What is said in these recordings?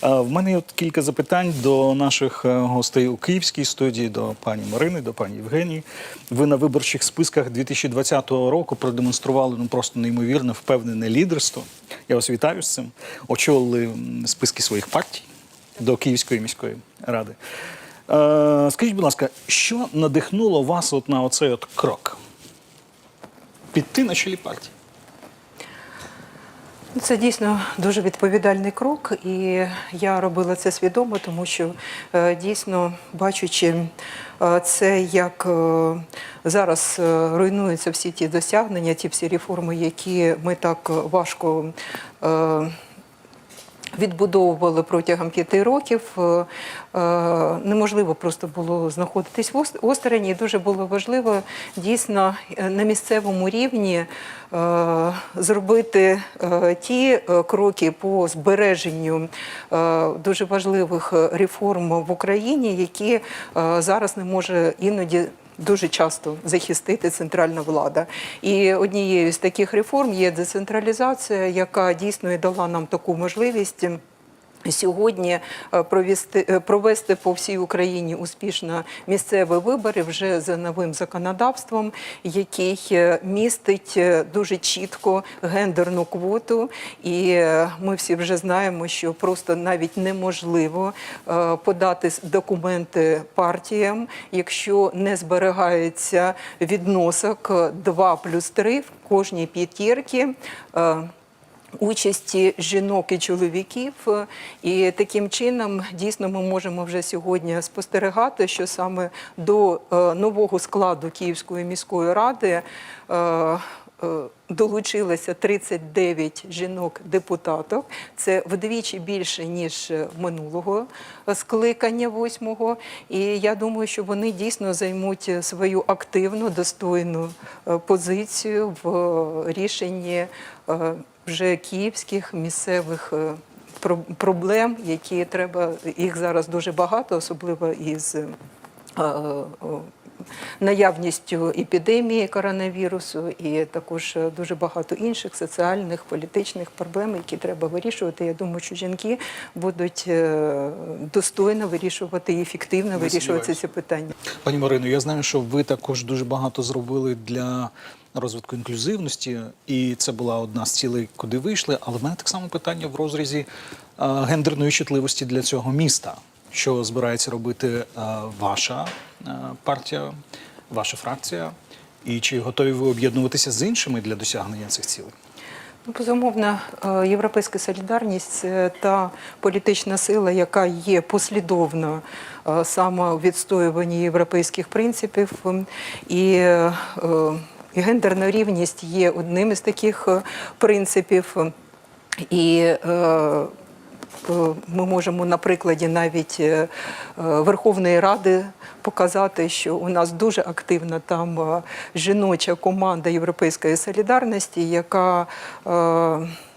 А, В мене от кілька запитань до наших е, гостей у київській студії, до пані Марини, до пані Євгенії. Ви на виборчих списках 2020 року продемонстрували ну просто неймовірно впевнене лідерство. Я вас вітаю з цим. Очолили списки своїх партій до Київської міської ради. Е, Скажіть, будь ласка, що надихнуло вас от на оцей от крок? Піти на чолі партії? Це дійсно дуже відповідальний крок, і я робила це свідомо, тому що е, дійсно бачучи е, це, як е, зараз руйнуються всі ті досягнення, ті всі реформи, які ми так важко. Відбудовували протягом п'яти років. Е, е, Неможливо просто було знаходитись в ост- осторонь. І дуже було важливо дійсно е, на місцевому рівні зробити ті кроки по збереженню дуже важливих реформ в Україні, які зараз не може іноді дуже часто захистити центральна влада. І однією з таких реформ є децентралізація, яка дійсно і дала нам таку можливість. Сьогодні е, провести, е, провести по всій Україні успішно місцеві вибори вже за новим законодавством, який е, містить дуже чітко гендерну квоту. І ми всі вже знаємо, що просто навіть неможливо подати документи партіям, якщо не зберігається відносок 2 плюс 3 в кожній п'ятірці. Участі жінок і чоловіків, і таким чином дійсно ми можемо вже сьогодні спостерігати, що саме до е, нового складу Київської міської ради е, е, долучилося 39 жінок-депутаток. Це вдвічі більше ніж минулого скликання восьмого. І я думаю, що вони дійсно займуть свою активну, достойну позицію в рішенні. Вже київських місцевих е, проблем, які треба їх зараз дуже багато, особливо із е, е, наявністю епідемії коронавірусу, і також дуже багато інших соціальних, політичних проблем, які треба вирішувати. Я думаю, що жінки будуть достойно вирішувати і ефективно вирішувати ці питання. Пані Марино, я знаю, що ви також дуже багато зробили для розвитку інклюзивності, і це була одна з цілей, куди вийшли. Але в мене так само питання в розрізі е, гендерної чутливості для цього міста. Що збирається робити е, ваша е, партія, ваша фракція, і чи готові ви об'єднуватися з іншими для досягнення цих цілей? Ну, Безумовно, європейська солідарність та політична сила, яка є послідовно саме у відстоюванні європейських принципів. І гендерна рівність є одним із таких е, принципів. І е, е, ми можемо на прикладі навіть Верховної Ради показати, що у нас дуже активна там жіноча команда Європейської солідарності, яка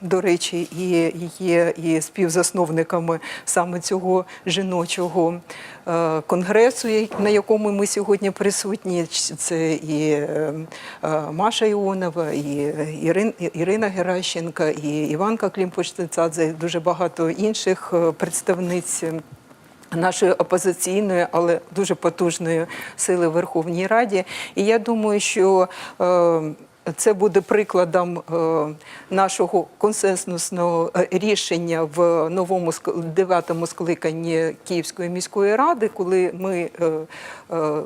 до речі, і є і співзасновниками саме цього жіночого е, конгресу, на якому ми сьогодні присутні. Це і е, е, Маша Іонова, і Ірина Геращенка, і Іванка Клімпуш-Цицадзе, і дуже багато інших представниць. Нашої опозиційної, але дуже потужної сили в Верховній Раді. І я думаю, що це буде прикладом е, нашого консенсусного е, рішення в новому дев'ятому скликанні Київської міської ради, коли ми е,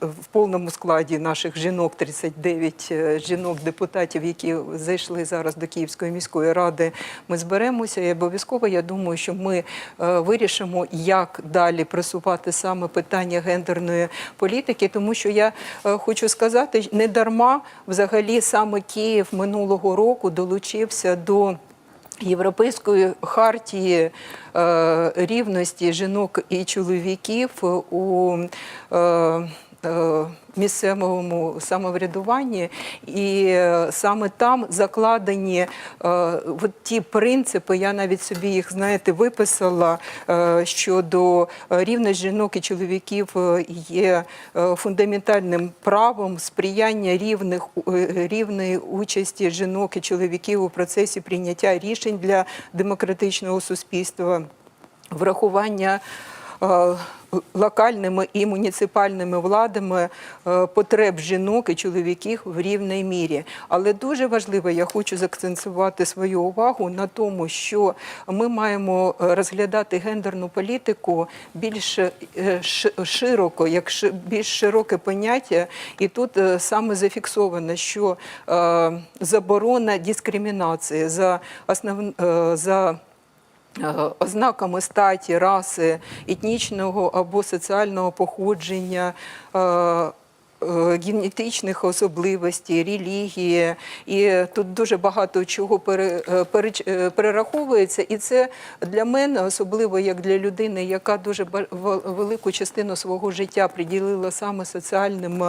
в повному складі наших жінок, 39 е, жінок-депутатів, які зайшли зараз до Київської міської ради, ми зберемося. І обов'язково я думаю, що ми е, вирішимо, як далі просувати саме питання гендерної політики, тому що я е, хочу сказати, не дарма взагалі саме Київ минулого року долучився до. Європейської хартії рівності жінок і чоловіків у е, місцевому самоврядуванні, і е, саме там закладені е, от ті принципи. Я навіть собі їх знаєте виписала е, щодо е, рівності жінок і чоловіків е, є е, фундаментальним правом сприяння рівних е, рівної участі жінок і чоловіків у процесі прийняття рішень для демократичного суспільства. врахування е, локальними і муніципальними владами е, потреб жінок і чоловіків в рівній мірі. Але дуже важливо, я хочу заакцентувати свою увагу на тому, що ми маємо е, розглядати гендерну політику більш е, ши- широко, як більш широке поняття, і тут саме зафіксовано, що заборона дискримінації за основ за ознаками статі, раси, етнічного або соціального походження. Е, Генетичних особливостей, релігії, і тут дуже багато чого е, е, перераховується. І це для мене, особливо як для людини, яка дуже велику частину свого життя приділила саме соціальним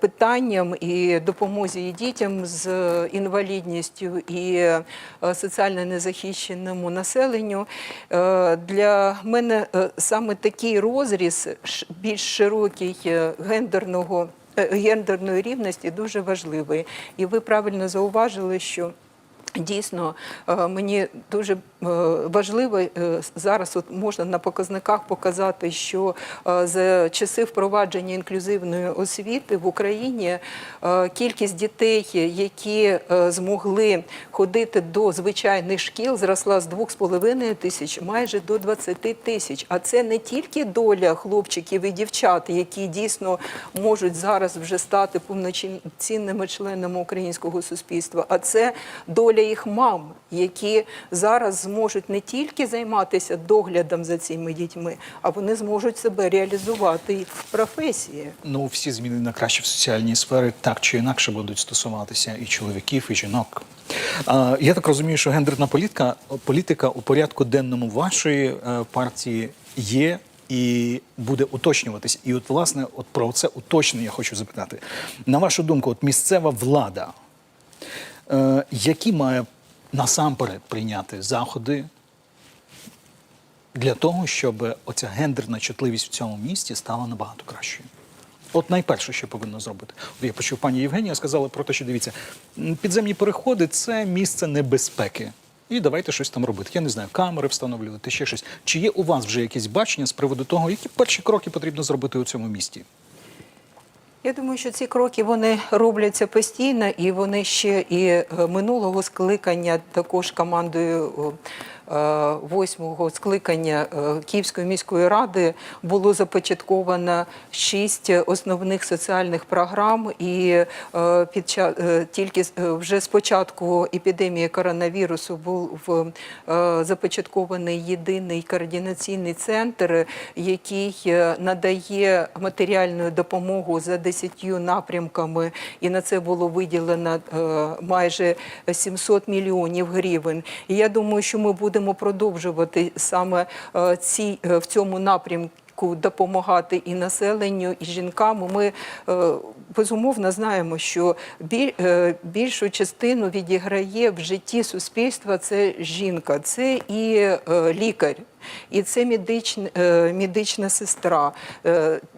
питанням і допомозі дітям з інвалідністю і соціально незахищеному населенню. Для мене саме такий розріз більш широкий е, гендерного. е, Гендерної рівності дуже важливий. І ви правильно зауважили, що Дійсно, е, мені дуже важливо е, зараз. От можна на показниках показати, що е, за часи впровадження інклюзивної освіти в Україні е, кількість дітей, які е, змогли ходити до звичайних шкіл, зросла з 2,5 тисяч майже до 20 тисяч. А це не тільки доля хлопчиків і дівчат, які дійсно можуть зараз вже стати повноцінними членами українського суспільства, а це доля їх мам, які зараз зможуть не тільки займатися доглядом за цими дітьми, а вони зможуть себе реалізувати в професії. Ну, всі зміни на краще в соціальній сфері так чи інакше будуть стосуватися і чоловіків, і жінок. Я так розумію, що гендерна політика, політика у порядку денному вашої е, партії є і буде уточнюватись. І от, власне, от про це уточнення я хочу запитати. На вашу думку, от місцева влада, е, які має насамперед прийняти заходи для того, щоб оця гендерна чутливість в цьому місті стала набагато кращою. От найперше, що повинно зробити. Я почув пані Євгенія, сказала про те, що дивіться, підземні переходи це місце небезпеки. І давайте щось там робити. Я не знаю, камери встановлювати, ще щось. Чи є у вас вже якісь бачення з приводу того, які перші кроки потрібно зробити у цьому місті? Я думаю, що ці кроки вони робляться постійно, і вони ще і е, минулого скликання також командою восьмого скликання е, Київської міської ради було започатковано шість основних соціальних програм. І е, під час е, тільки вже з початку епідемії коронавірусу був започаткований єдиний координаційний центр, який надає матеріальну допомогу за 10 напрямками, і на це було виділено майже 700 мільйонів гривень. І я думаю, що ми будемо продовжувати саме е, ці е, в цьому напрямку допомагати і населенню, і жінкам. Ми е, безумовно знаємо, що е, більшу частину відіграє в житті суспільства це жінка, це і е, лікар. І це медична, сестра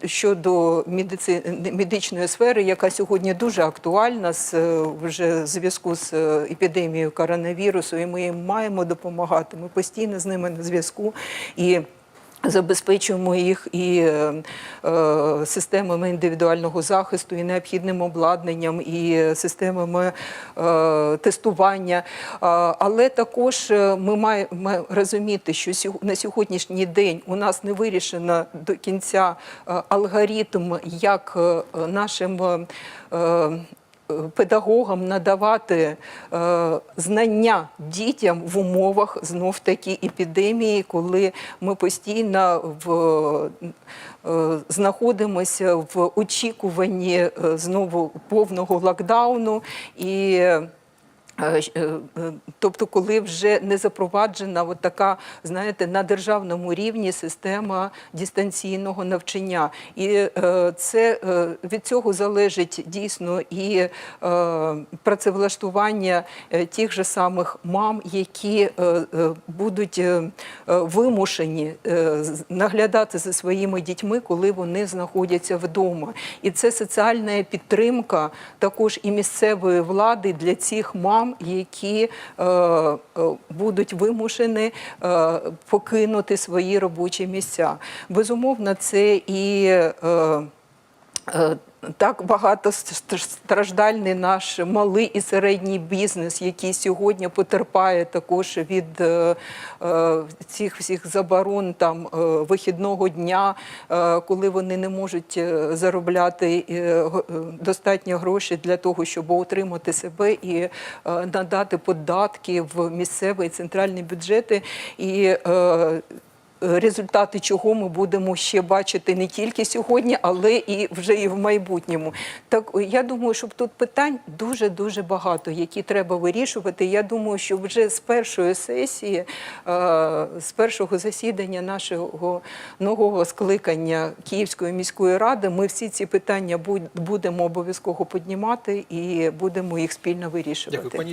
щодо медичної сфери, яка сьогодні дуже актуальна з зв'язку з епідемією коронавірусу, і ми їм маємо допомагати. Ми постійно з ними на зв'язку і. Забезпечуємо їх і е, е, системами індивідуального захисту, і необхідним обладнанням, і системами е, тестування. А, але також е, ми маємо розуміти, що на сьогоднішній день у нас не вирішено до кінця е, алгоритм, як е, нашим. е, е, педагогам надавати е, знання дітям в умовах знов таки епідемії, коли ми постійно в, е, знаходимося в очікуванні е, знову повного локдауну і. Е, Е, е, Тобто, коли вже не запроваджена от така, знаєте, на державному рівні система дистанційного навчання, і це від цього залежить дійсно і працевлаштування тих же самих мам, які будуть вимушені наглядати за своїми дітьми, коли вони знаходяться вдома. І це соціальна підтримка також і місцевої влади для цих мам, громадянам, які е, е, будуть вимушені е, покинути свої робочі місця. Безумовно, це і Так багато страждальний наш малий і середній бізнес, який сьогодні потерпає також від е, е, цих всіх заборон там е, вихідного дня, е, коли вони не можуть е, заробляти е, е, достатньо грошей для того, щоб утримати себе і е, надати податки в місцеві і центральні бюджети. І е, результати чого ми будемо ще бачити не тільки сьогодні, але і вже і в майбутньому. Так я думаю, що тут питань дуже дуже багато, які треба вирішувати. Я думаю, що вже з першої сесії, е, з першого засідання нашого нового скликання Київської міської ради, ми всі ці питання будемо обов'язково піднімати і будемо їх спільно вирішувати. Дякую.